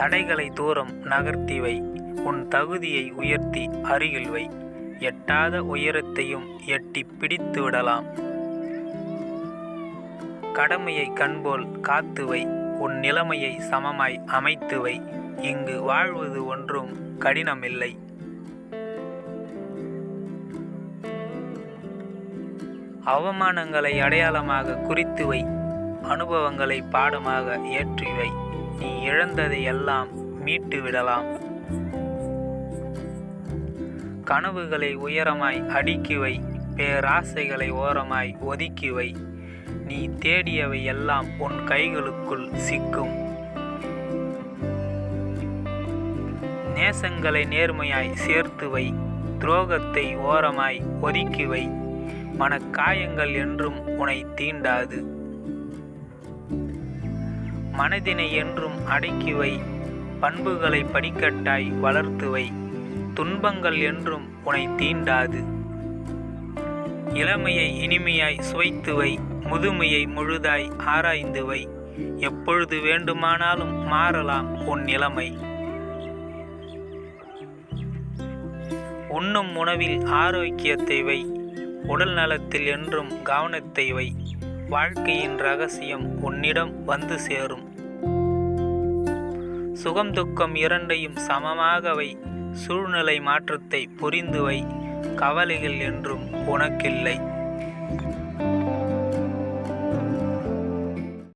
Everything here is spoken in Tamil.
தடைகளை தூரம் நகர்த்தி வை. உன் தகுதியை உயர்த்தி அருகில் வை. எட்டாத உயரத்தையும் எட்டி பிடித்து விடலாம். கடமையை கண்போல் காத்துவை உன் நிலைமையை சமமாய் அமைத்துவை இங்கு வாழ்வது ஒன்றும் கடினமில்லை அவமானங்களை அடையாளமாக குறித்துவை அனுபவங்களை பாடமாக ஏற்றிவை இழந்ததை எல்லாம் மீட்டு விடலாம் கனவுகளை உயரமாய் அடுக்கி வை பேராசைகளை ஓரமாய் ஒதுக்கி வை நீ தேடியவை எல்லாம் உன் கைகளுக்குள் சிக்கும். நேசங்களை நேர்மையாய் சேர்த்து வை துரோகத்தை ஓரமாய் ஒதுக்கி வை மனக்காயங்கள் என்றும் உனை தீண்டாது. மனதினை என்றும் அடக்கிவை பண்புகளை படிக்கட்டாய் வளர்த்துவை துன்பங்கள் என்றும் உனை தீண்டாது. இளமையை இனிமையாய் சுவைத்துவை முதுமையை முழுதாய் ஆராய்ந்து வை. எப்பொழுது வேண்டுமானாலும் மாறலாம் உன் நிலைமை. உண்ணும் உணவில் ஆரோக்கியத்தை வை. உடல் நலத்தில் என்றும் கவனத்தை வை. வாழ்க்கையின் ரகசியம் உன்னிடம் வந்து சேரும். சுகம் துக்கம் இரண்டையும் சமமாகவை சூழ்நிலை மாற்றத்தை புரிந்து வை. கவலைகள் என்றும் உனக்கில்லை.